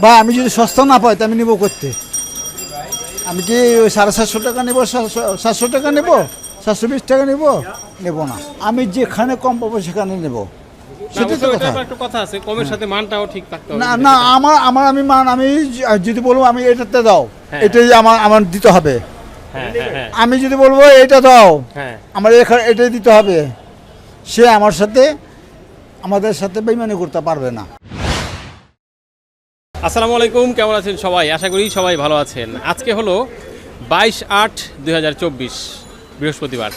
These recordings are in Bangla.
বা আমি যদি সস্তা না পাই তো আমি নেব করতে। আমি কি ওই সাড়ে সাতশো টাকা নেব সাতশো- টাকা নেব সাতশো বিশ টাকা নেব? নেব না। আমি যেখানে কম পাবো সেখানে নেব। তো কথা। একটা কথা আছে কমের সাথে মানটাও ঠিক থাকতে হবে। না না আমার আমার আমি মান আমি যদি বলব আমি এটাতে দাও। হ্যাঁ। এটাই আমার আমার দিতে হবে। হ্যাঁ হ্যাঁ আমি যদি বলব এটা দাও। আমার এখানে এটাই দিতে হবে। সে আমার সাথে আমাদের সাথে বেইমানি করতে পারবে না। আসসালামু আলাইকুম, কেমন আছেন সবাই? আশা করি সবাই ভালো আছেন। আজকে হলো বাইশ আট দুই বৃহস্পতিবার।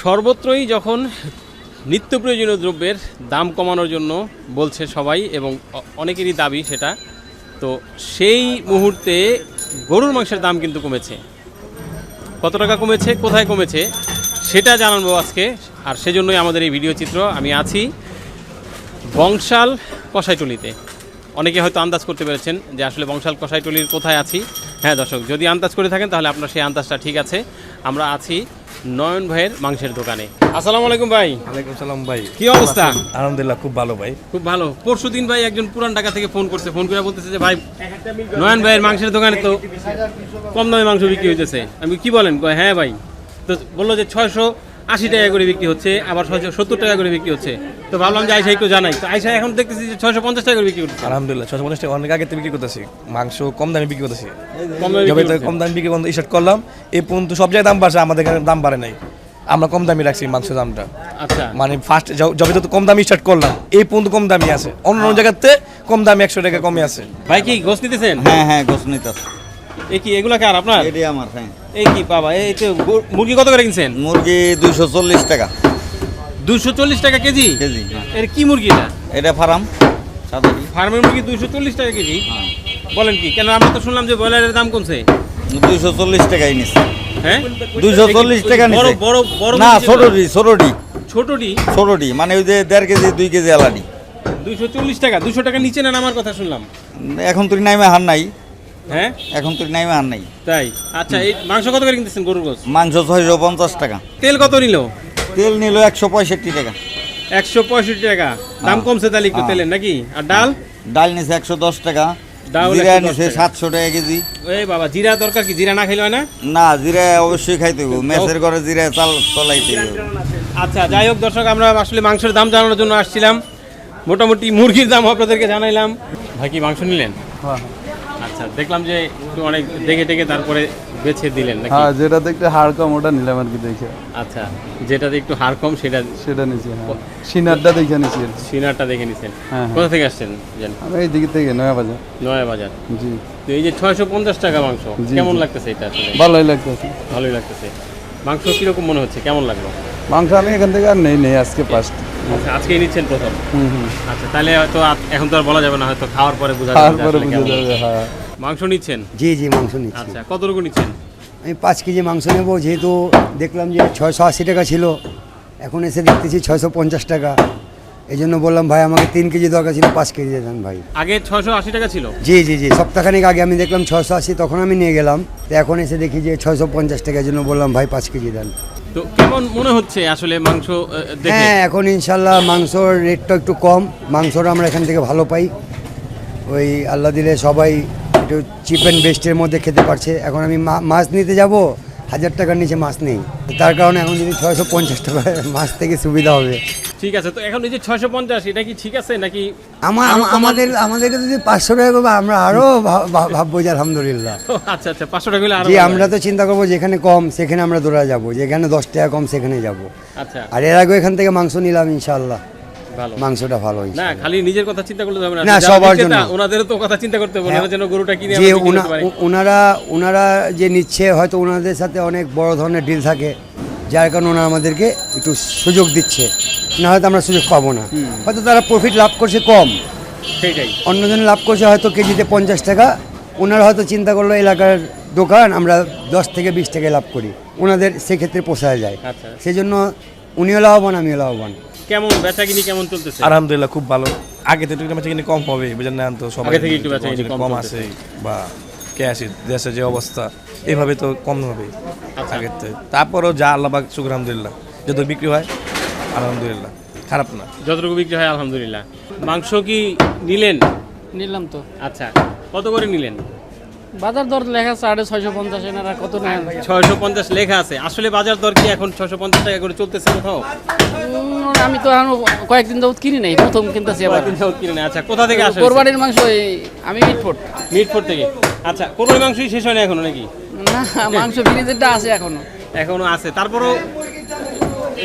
সর্বত্রই যখন নিত্য প্রয়োজনীয় দ্রব্যের দাম কমানোর জন্য বলছে সবাই এবং অনেকেরই দাবি সেটা, তো সেই মুহূর্তে গরুর মাংসের দাম কিন্তু কমেছে। কত টাকা কমেছে, কোথায় কমেছে, সেটা জানাব আজকে। আর সেজন্যই আমাদের এই ভিডিও চিত্র, আমি আছি বংশাল কষাইটলিতে অনেকে হয়তো আন্দাজ করতে পেরেছেন যে আসলে বংশাল কষাইটলির কোথায় আছি। হ্যাঁ দর্শক যদি আন্দাজ করে থাকেন তাহলে আপনার সেই আন্দাজটা ঠিক আছে। আমরা আছি নয়ন ভাইয়ের মাংসের দোকানে। আসসালামু আলাইকুম ভাই। ওয়ালাইকুম সালাম ভাই। কি অবস্থা? আলহামদুলিল্লাহ খুব ভালো ভাই। খুব ভালো। পরশু দিন ভাই একজন পুরান ঢাকা থেকে ফোন করছে। ফোন করে বলতেছে যে ভাই নয়ন ভাইয়ের মাংসের দোকানে তো কম দামে মাংস বিক্রি হইতেছে। আমি কি বলেন? হ্যাঁ ভাই। তো বলল যে ছয়শো আশি টাকা করে বিক্রি হচ্ছে আবার ছয়শো সত্তর টাকা করে বিক্রি হচ্ছে। তো ভাবলাম যে আইসা একটু জানাই। তো আইসা এখন দেখতেছি যে ছয়শো পঞ্চাশ টাকা করে বিক্রি করছে আলহামদুলিল্লাহ ছশো পঞ্চাশ টাকা অনেক আগে বিক্রি করতেছি। মাংস কম দামে বিক্রি করতেছি। কম দামে বিক্রি থেকে করছে। কম দামে বিক্রি করতে স্টার্ট করলাম এই পর্যন্ত সব জায়গায় দাম বাড়ছে আমাদের এখানে দাম বাড়ে নাই। আমরা কম দামি রাখছি মাংসের দামটা। আচ্ছা। মানে ফার্স্ট যবে তো কম দামি স্টার্ট করলাম এই পর্যন্ত কম দামি আছে। অন্য অন্য জায়গাতে কম দামি একশো টাকা কমে আছে। ভাই কি গোস নিতেছেন? হ্যাঁ হ্যাঁ গোসমিত এই কি এগুলা আপনার? আমার হ্যাঁ। এই কি বাবা এই তো মুরগি কত করে কিনছেন? মুরগি দুইশো চল্লিশ টাকা। চল্লিশ টাকা কেজি? কেজি হ্যাঁ। এর কি মুরগি এটা? এটা ফার্ম সাদারি ফার্মের মুরগি দুইশো চল্লিশ টাকা কেজি? বলেন কি কেন আমরা তো শুনলাম যে ব্রয়লারের দাম কমছে। দুইশো চল্লিশ টাকাই নিচ্ছে। হ্যাঁ? দুইশো চল্লিশ টাকা বড় বড় বড় না ছোটটি ছোটটি। ছোটটি? ছোটটি মানে ওই যে দেড় কেজি দুই কেজি আলাদি। দুইশো চল্লিশ টাকা দুশো টাকা নিচে নেন আমার কথা শুনলাম? এখন তুই নাইমে হার নাই। হ্যাঁ? এখন তুই নাইমে হার নাই। তাই? আচ্ছা এই মাংস কত করে কিনতেছেন গরুর গোস মাংস ছয়শো পঞ্চাশ টাকা। তেল কত নিল? তেল নিল একশো পঁয়ষট্টি টাকা। একশো পঁয়ষট্টি টাকা। দাম কমছে তাহলে একটু হ্যাঁ। তেলের নাকি? আর ডাল? ডাল নিছে একশো দশ টাকা। ডাউল জিরা নিছে সাতশো টাকা কেজি। এই বাবা জিরা দরকার কি? জিরা না খাইলে হয় না? না জিরা অবশ্যই খাইতে মেসের ঘরে জিরা চাল চলাইতে আচ্ছা যাই হোক দর্শক আমরা আসলে মাংসের দাম জানানোর জন্য আসছিলাম। মোটামুটি মুরগির দাম আপনাদেরকে জানাইলাম। ভাই কি মাংস নিলেন? আচ্ছা দেখলাম যে একটু অনেক দেখে টেকে তারপরে বেছে দিলেন নাকি? হ্যাঁ যেটা দেখতে হাড় কম ওটা নিলাম আর কি দেখে। আচ্ছা যেটাতে একটু হার কম সেটা সেটা নিছি হ্যাঁ। সিনারটা দেখে সিনারটা দেখে নিছেন। হ্যাঁ, হ্যাঁ। কোথা থেকে আসছেন আমি এই দিকে থেকে নয়া বাজার নয়া বাজার। জি। তো এই যে ছয়শো পঞ্চাশ টাকা মাংস কেমন লাগতেছে এটা আসলে? ভালোই লাগতেছে। ভালোই লাগতেছে। মাংস কীরকম মনে হচ্ছে কেমন লাগল? মাংস আমি এখান থেকে আর নেই নেই আজকে ফার্স্ট আচ্ছা আজকেই নিচ্ছেন প্রথম? আচ্ছা তাহলে হয়তো এখন তো আর বলা যাবে না হয়তো খাওয়ার পরে বোঝা যাবে মাংস নিচ্ছেন? জি জি মাংস নিচ্ছি। আচ্ছা কতটুকু নিচ্ছেন? আমি পাঁচ কেজি মাংস নেব যেহেতু দেখলাম যে ছয়শো আশি টাকা ছিল। এখন এসে দেখতেছি ছয়শো পঞ্চাশ টাকা। এই জন্য বললাম ভাই আমাকে তিন কেজি দরকার ছিল পাঁচ কেজি দেন ভাই। আগে ছয়শো আশি টাকা ছিল? জি জি জি সপ্তাহখানেক আগে আমি দেখলাম ছয়শো আশি তখন আমি নিয়ে গেলাম। তো এখন এসে দেখি যে ছয়শো পঞ্চাশ টাকার জন্য বললাম ভাই পাঁচ কেজি দেন। তো কেমন মনে হচ্ছে আসলে মাংস হ্যাঁ এখন ইনশাল্লাহ মাংসর রেটটা একটু কম। মাংসটা আমরা এখান থেকে ভালো পাই। ওই আল্লাহ দিলে সবাই একটু চিপ অ্যান্ড বেস্টের মধ্যে খেতে পারছে। এখন আমি মাছ নিতে যাব হাজার টাকার নিচে মাছ নেই। তার কারণে এখন যদি ছয়শো পঞ্চাশ টাকা মাছ থেকে সুবিধা হবে। ঠিক আছে তো এখন এই যে ছয়শো পঞ্চাশ এটা কি ঠিক আছে নাকি? আমার আম- আমাদের আমাদেরকে যদি পাঁচশো টাকা করব আমরা আরও ভাববো যে আলহামদুলিল্লাহ। আচ্ছা আচ্ছা পাঁচশো টাকা জি আমরা তো চিন্তা করব যেখানে কম সেখানে আমরা দৌড়া যাব। যেখানে দশ টাকা কম সেখানে যাব। আচ্ছা। আর এর আগে এখান থেকে মাংস নিলাম ইনশাল্লাহ মাংসটা ভালো না খালি নিজের কথা চিন্তা করলে হবে না। সবার জন্য। ওনাদেরও তো কথা চিন্তা করতে হবে হ্যাঁ। ওনারা যেন গরুটা কিনে যে ওনারা ওনারা যে নিচ্ছে হয়তো ওনাদের সাথে অনেক বড় ধরনের ডিল থাকে যার কারণে ওনারা আমাদেরকে একটু সুযোগ দিচ্ছে। না হয়তো আমরা সুযোগ পাবো না। হয়তো তারা প্রফিট লাভ করছে কম। সেটাই অন্যজন লাভ করছে হয়তো কেজিতে পঞ্চাশ টাকা। ওনারা হয়তো চিন্তা করল এলাকার দোকান আমরা দশ থেকে বিশ টাকা লাভ করি। ওনাদের সেক্ষেত্রে পোষায় যায়। আচ্ছা। সেই জন্য উনিও লাভবান আমিও লাভবান। কেমন বেচা কিনি কেমন চলতেছে? আলহামদুলিল্লাহ খুব ভালো। আগে থেকে একটু বেচা কিনে কম হবে বুঝলেন না তো সবাই আগে থেকে একটু বেচাকিনি কম। আছে বা ক্যাশ দেশের যে অবস্থা এভাবে তো কম হবে আচ্ছা। আগের থেকে। তারপরও যা আল্লাহ পাক শুক্র আলহামদুলিল্লাহ। যত বিক্রি হয় আলহামদুলিল্লাহ। খারাপ না। যতটুকু বিক্রি হয় আলহামদুলিল্লাহ। মাংস কি নিলেন? নিলাম তো। আচ্ছা কত করে নিলেন? বাজার দর লেখা সাড়ে ছয়শো পঞ্চাশ এনারা কত নেন ছয়শো পঞ্চাশ লেখা আছে। আসলে বাজার দর কি এখন ছয়শো পঞ্চাশ টাকা করে চলতেছে কোথাও? আমি তো এখনও কয়েকদিন যাবত কিনি নাই প্রথম কিনতেছি আবার। কিনে নেয়। আচ্ছা কোথা থেকে আসে? কোরবানির মাংস আমি মিটফোর্ট মিটফোর্ট থেকে। আচ্ছা কোরবানি মাংসই শেষ হয় না এখনও নাকি? না মাংস ফ্রিজেরটা আছে এখনও। এখনও আছে। তারপরও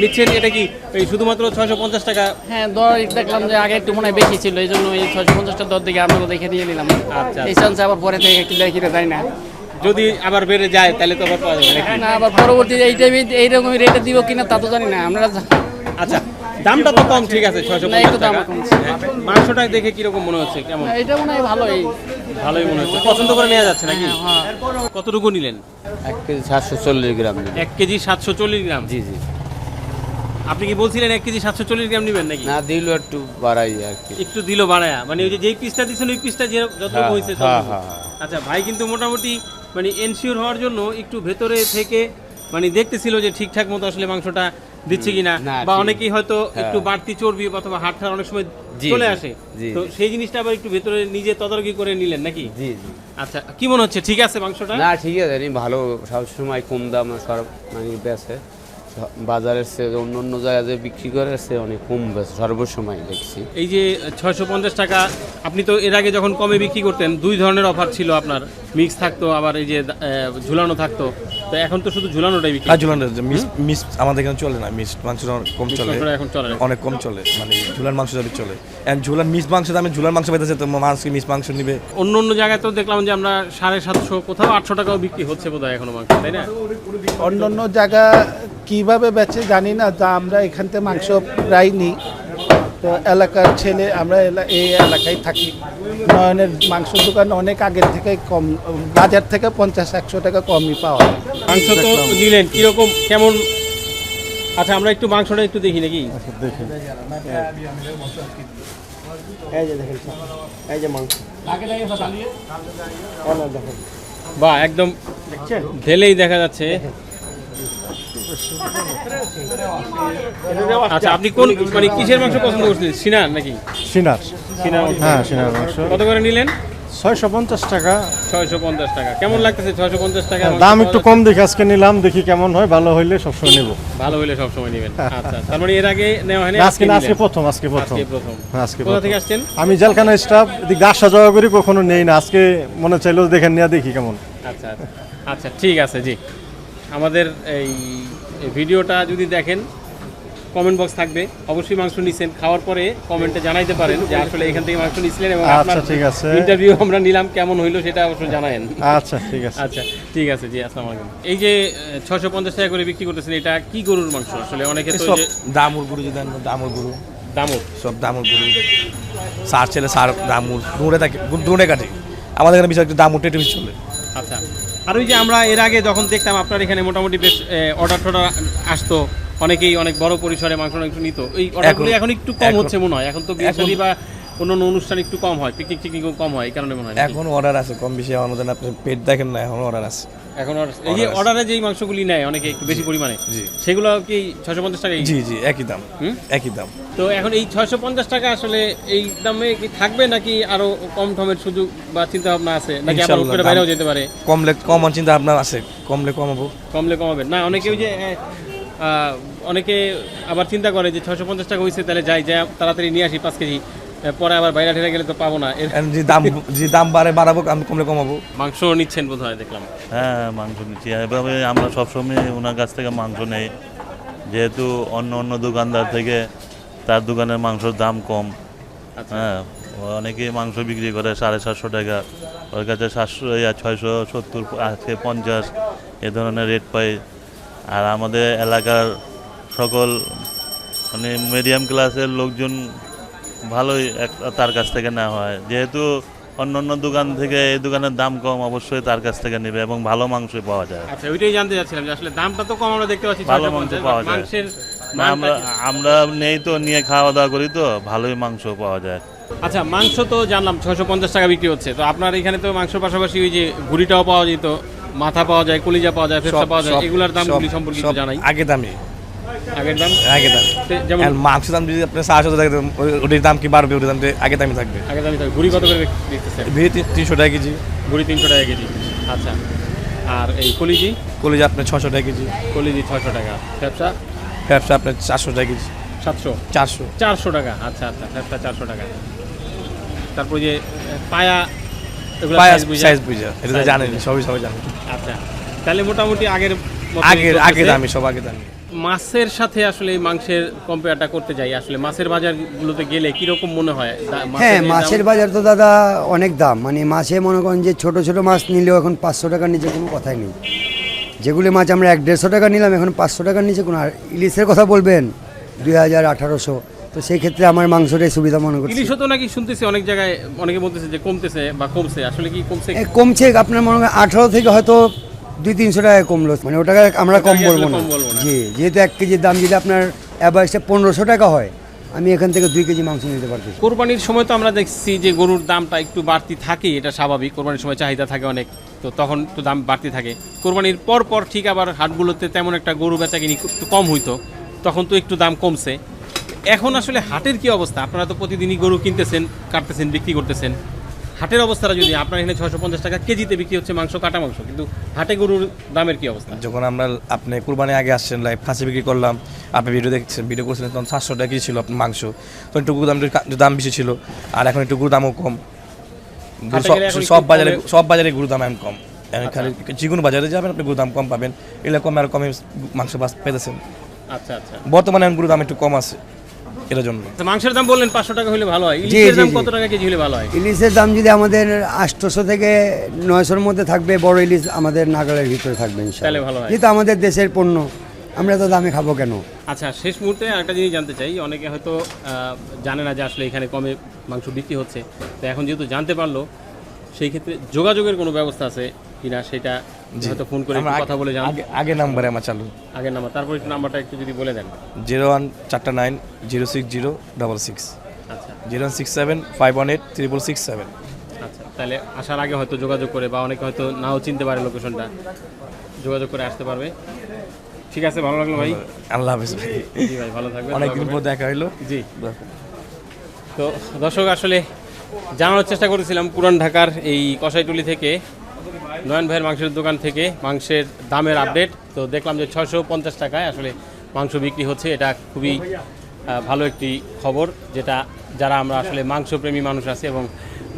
নিচ্ছেন এটা কি এই শুধুমাত্র ছয়শো পঞ্চাশ টাকা? হ্যাঁ দর দেখলাম যে আগে একটু মনে হয় বেশি ছিল এই জন্য এই ছয়শো পঞ্চাশটা দর দেখে আপনাকে দেখে নিয়ে নিলাম। আচ্ছা। এই চান্সে আবার পরে থেকে একটু দেখি না যায় না। যদি আবার বেড়ে যায় তাহলে তো আবার পাওয়া যাবে না আবার পরবর্তীতে এই টাইমে এইরকমই রেটে দিব কিনা তা তো জানি না আমরা আচ্ছা দামটা তো কম ঠিক আছে ছয়শো না, একটু দাম টাকা কমছে। হ্যাঁ, মাংসটা দেখে কীরকম মনে হচ্ছে কেমন? এটা মনে হয় ভালোই। ভালোই মনে হচ্ছে। পছন্দ করে নেওয়া যাচ্ছে নাকি? হ্যাঁ কতটুকু নিলেন? এক কেজি সাতশো চল্লিশ গ্রাম এক কেজি সাতশো চল্লিশ গ্রাম। জি জি। আপনি কি বলছিলেন এক কেজি সাতশো চল্লিশ গ্রাম নেবেন নাকি? না দিল একটু বাড়াই আর কি। একটু দিল বাড়ায়া। মানে ওই যে যেই পিসটা দিচ্ছেন ওই পিসটা যে যতটুকু হ্যাঁ, হয়েছে হ্যাঁ। হ্যাঁ। আচ্ছা ভাই কিন্তু মোটামুটি মানে এনশিওর হওয়ার জন্য একটু ভেতরে থেকে মানে দেখতেছিল যে ঠিকঠাক মতো আসলে মাংসটা দিচ্ছে কিনা বা অনেকেই হয়তো হ্যাঁ। একটু বাড়তি চর্বি অথবা হাট অনেক সময় চলে আসে। তো সেই জিনিসটা আবার একটু ভেতরে নিজে তদারকি করে নিলেন নাকি? জি জি। আচ্ছা কি মনে হচ্ছে? ঠিক আছে মাংসটা? না ঠিক আছে ভালো সবসময় কম দাম সব মানে বেছে বাজারের সে অন্য অন্য জায়গায় যে বিক্রি করে সে অনেক কম বেছে সর্বসময় দেখছি। এই যে ছয়শো পঞ্চাশ টাকা আপনি তো এর আগে যখন কমে বিক্রি করতেন দুই ধরনের অফার ছিল আপনার। মিক্স থাকতো আবার এই যে ঝুলানো থাকতো। তো এখন তো শুধু ঝুলানোটাই বিক্রি। আর ঝুলান মিস মিস আমাদের এখানে চলে না মিস মাংস কম চলে। এখন চলে। অনেক কম চলে মানে ঝুলান মাংস যাবে চলে। এখন ঝুলান মিস মাংস দামে ঝুলান মাংস পেতেছে তো কি মিস মাংস নিবে। অন্য অন্য জায়গায় তো দেখলাম যে আমরা সাড়ে সাতশো কোথাও আটশো টাকাও বিক্রি হচ্ছে বোধহয় এখনও মাংস তাই না? অন্য অন্য জায়গা কীভাবে বেচে জানি না তা আমরা এখান থেকে মাংস প্রায় নিই। তো এলাকার ছেলে আমরা এলা- এই এলাকায় থাকি। নয়নের মাংস দোকান অনেক আগের থেকে কম বাজার থেকে পঞ্চাশ একশো টাকা কমই পাওয়া মাংস তো নিলেন কীরকম কেমন? আচ্ছা আমরা একটু মাংসটা একটু দেখি নাকি? বাহ একদম ঢেলেই দেখা যাচ্ছে। আচ্ছা আপনি কোন মানে কিসের মাংস পছন্দ করছিলেন? সিনার নাকি? সিনার। সিনার হ্যাঁ সিনার মাংস। কত করে নিলেন? ছয়শো পঞ্চাশ টাকা। ছয়শো পঞ্চাশ টাকা। কেমন লাগতেছে ছয়শো পঞ্চাশ টাকা দাম একটু কম দেখে আজকে নিলাম দেখি কেমন হয়। ভালো হইলে সবসময় নেব। ভালো হলে সবসময় নেবেন। আচ্ছা তার মানে এর আগে নেওয়া হয়নি আজকে না আজকে প্রথম আজকে প্রথম। আজকে হ্যাঁ, কোথা থেকে আসছেন? আমি জেলখানা স্টাফ এদিকে আসা যাওয়া করি কখনো নেই না। আজকে মনে চাইলেও দেখে নেওয়া দেখি কেমন। আচ্ছা আচ্ছা। আচ্ছা ঠিক আছে জি। আমাদের এই ভিডিওটা যদি দেখেন কমেন্ট বক্স থাকবে। অবশ্যই মাংস নিছেন। খাওয়ার পরে কমেন্টে জানাইতে পারেন যে আসলে এখান থেকে মাংস নিছিলেন এবং আচ্ছা, ঠিক আছে। ইন্টারভিউ আমরা নিলাম কেমন হইল সেটা অবশ্যই জানায়েন। আচ্ছা ঠিক আছে। আচ্ছা ঠিক আছে জি আসসালামু আলাইকুম। এই যে ছশো পঞ্চাশ টাকা করে বিক্রি করতেছেন এটা কি গরুর মাংস? আসলে অনেকে তো দামুর গুরু যদি দামুর গুরু। দামুর? সব দামুর গুরু। সার ছেলে সার দামুর। দূরে থাকে দূরে কাটে। আমাদের এখানে বিশেষ একটা দামুর টেটে চলে। আচ্ছা। আর ওই যে আমরা এর আগে যখন দেখতাম আপনার এখানে মোটামুটি বেশ অর্ডার টর্ডার আসতো অনেকেই অনেক বড় পরিসরে মাংস একটু নিত। এই অর্ডারগুলো এখন একটু কম হচ্ছে মনে হয়। এখন তো বিয়ে বা অন্যান্য অনুষ্ঠান একটু কম হয় পিকনিক টিকনিকও কম হয় এই কারণে মনে হয়? এখন অর্ডার আছে কম বেশি আমাদের আপনি পেট দেখেন না এখন অর্ডার আছে। এখন আর এই যে অর্ডারে যেই মাংসগুলি নেয় অনেকে একটু বেশি পরিমাণে জি। সেগুলো কি ছশো পঞ্চাশ টাকা জি জি একই দাম। একই দাম। তো এখন এই ছয়শো পঞ্চাশ টাকা আসলে এই দামে কি থাকবে নাকি আরও কম টমের সুযোগ বা চিন্তা ভাবনা আছে? নাকি আবার উপরে বাইরেও যেতে পারে? কমলে কমান চিন্তা আপনার আছে কমলে কমাবো কমলে কমাবেন না অনেকে ওই যে অনেকে আবার চিন্তা করে যে ছয়শো পঞ্চাশ টাকা হয়েছে তাহলে যাই যাই তাড়াতাড়ি নিয়ে আসি পাঁচ কেজি। পরে আবার বাইরে ঠেলে গেলে তো পাবো না। এর যে দাম যে দাম বাড়ে বাড়াবো আমি কমলে কমাবো। মাংস নিচ্ছেন বোধ হয় দেখলাম। হ্যাঁ মাংস নিচ্ছি। এভাবে আমরা সবসময় ওনার কাছ থেকে মাংস নেই। যেহেতু অন্য অন্য দোকানদার থেকে তার দোকানের মাংসর দাম কম। আচ্ছা। হ্যাঁ ও অনেকেই মাংস বিক্রি করে সাড়ে সাতশো টাকা। ওর কাছে সাতশো ছয়শো সত্তর আজকে পঞ্চাশ এ ধরনের রেট পাই। আর আমাদের এলাকার সকল মানে মিডিয়াম ক্লাসের লোকজন ভালোই তার কাছ থেকে নেওয়া হয়। যেহেতু অন্য অন্য দোকান থেকে এই দোকানের দাম কম অবশ্যই তার কাছ থেকে নেবে এবং ভালো মাংস পাওয়া যায়। আচ্ছা ওইটাই জানতে চাচ্ছিলাম যে আসলে দামটা তো কম আমরা দেখতে পাচ্ছি ভালো মাংস পাওয়া যায়। মাংসের আমরা আমরা নেই তো নিয়ে খাওয়া দাওয়া করি তো ভালোই মাংস পাওয়া যায়। আচ্ছা মাংস তো জানলাম ছয়শো পঞ্চাশ টাকা বিক্রি হচ্ছে। তো আপনার এখানে তো মাংসের পাশাপাশি ওই যে ভুড়িটাও পাওয়া যেত মাথা পাওয়া যায় কলিজা পাওয়া যায় সব- পাওয়া যায় এগুলার দামগুলি সব- সম্পর্কে জানাই। আগে দামি। আগের দাম? আগে দাম। যেমন দাম যদি আপনি সাড়ে ছশো টাকা দেন, ওটির দাম কি বাড়বে ওটির দাম আগে দামই থাকবে। আগের দামই থাকে ঘুড়ি কত করে দিতেছেন ভিড় তিনশো টাকা কেজি। ঘুড়ি তিনশো টাকা কেজি। আচ্ছা। আর এই কলিজি? কলেজে আপনার ছশো টাকা কেজি। কলিজি ছয়শো টাকা। ব্যবসা ব্যবসা আপনার চারশো টাকা কেজি। সাতশো? চারশো। চারশো টাকা। আচ্ছা আচ্ছা। ব্যবসা চারশো টাকা। তারপর যে পায়া এগুলো পায়া? সাইজ বুঝা? এটা তো জানেন সবই সবাই জানেন। আচ্ছা। তাহলে মোটামুটি আগের আগের আগে দামি সব আগে দামি মাছের সাথে আসলে এই মাংসের কম্পেয়ারটা করতে যাই আসলে মাছের বাজারগুলোতে গেলে কীরকম মনে হয়? হ্যাঁ মাছের বাজার তো দাদা অনেক দাম। মানে মাছে মনে করেন যে ছোট ছোট মাছ নিলেও এখন পাঁচশো টাকার নিচে কোনো কথাই নেই। যেগুলি মাছ আমরা এক দেড়শো টাকা নিলাম এখন পাঁচশো টাকার নিচে কোনো আর ইলিশের কথা বলবেন? দুই হাজার আঠারোশো। তো সেই ক্ষেত্রে আমার মাংসটাই সুবিধা মনে করছি। ইলিশও তো নাকি শুনতেছি অনেক জায়গায় অনেকে বলতেছে যে কমতেছে বা কমছে। আসলে কি কমছে? কমছে আপনার মনে হয় আঠারো থেকে হয়তো দুই তিনশো টাকা কমলো মানে ওটাকে আমরা কম বলব না। জি যেহেতু এক কেজির দাম যদি আপনার অ্যাভারেজটা পনেরোশো টাকা হয় আমি এখান থেকে দুই কেজি মাংস নিতে পারতেছি। কোরবানির সময় তো আমরা দেখছি যে গরুর দামটা একটু বাড়তি থাকে এটা স্বাভাবিক কোরবানির সময় চাহিদা থাকে অনেক তো তখন তো দাম বাড়তি থাকে। কোরবানির পর পর ঠিক আবার হাটগুলোতে তেমন একটা গরু বেচা কিনি একটু কম হইতো তখন তো একটু দাম কমছে। এখন আসলে হাটের কি অবস্থা? আপনারা তো প্রতিদিনই গরু কিনতেছেন কাটতেছেন বিক্রি করতেছেন। হাটের অবস্থাটা যদি আপনার এখানে ছশো পঞ্চাশ টাকা কেজিতে বিক্রি হচ্ছে মাংস কাটা মাংস কিন্তু হাটে গরুর দামের কি অবস্থা? যখন আমরা আপনি কুরবানি আগে আসছেন লাইভ খাসি বিক্রি করলাম আপনি ভিডিও দেখছেন ভিডিও করছিলেন তখন সাতশো টাকা কেজি ছিল আপনার মাংস। তখন একটু দাম দাম বেশি ছিল আর এখন একটু গুরু দামও কম। সব- বাজারে সব বাজারে গুরু দাম এখন কম। খালি যে কোনো বাজারে যাবেন আপনি গুরু দাম কম পাবেন। এগুলো কমে আর কমে মাংস পেতেছেন। আচ্ছা আচ্ছা। বর্তমানে গুরু দাম একটু কম আছে। এটার জন্য। তো মাংসের দাম বললেন পাঁচশো টাকা হলে ভালো হয়। ইলিশের দাম কত টাকা কেজি হলে ভালো হয়? ইলিশের দাম যদি আমাদের আটশোশো থেকে নয়শোর মধ্যে থাকবে বড় ইলিশ আমাদের নাগালের ভিতরে থাকবে। তাহলে ভালো হয়। যেহেতু আমাদের দেশের পণ্য আমরা তো দামে খাব কেন? আচ্ছা শেষ মুহূর্তে একটা জিনিস জানতে চাই। অনেকে হয়তো আহ, জানে না যে আসলে এখানে কমে মাংস বিক্রি হচ্ছে। তো এখন যেহেতু জানতে পারল সেই ক্ষেত্রে যোগাযোগের কোনো ব্যবস্থা আছে? কিনা সেটা হয়তো ফোন করে একটু কথা বলে জান আগে আগে নাম্বারে আমার চালু। আগের নাম্বার তারপর একটু নাম্বারটা একটু যদি বলে দেন। জিরো ওয়ান চারটা nine zero six zero double six. আচ্ছা। Zero one six seven five one eight triple six seven. আচ্ছা তাহলে আসার আগে হয়তো যোগাযোগ করে বা অনেকে হয়তো নাও চিনতে পারে লোকেশনটা যোগাযোগ করে আসতে পারবে। ঠিক আছে ভালো লাগল ভাই। আল্লাহ হাফিজ ভাই। জি ভাই ভালো থাকবেন। অনেকদিন পর দেখা হইল। জি। তো দর্শক আসলে জানানোর চেষ্টা করেছিলাম পুরান ঢাকার এই কষাইটুলি থেকে। নয়ন ভাইয়ের মাংসের দোকান থেকে মাংসের দামের আপডেট তো দেখলাম যে ছশো পঞ্চাশ টাকায় আসলে মাংস বিক্রি হচ্ছে। এটা খুবই ভালো একটি খবর, যেটা যারা আমরা আসলে মাংসপ্রেমী মানুষ আছে এবং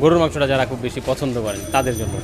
গরুর মাংসটা যারা খুব বেশি পছন্দ করেন, তাদের জন্য।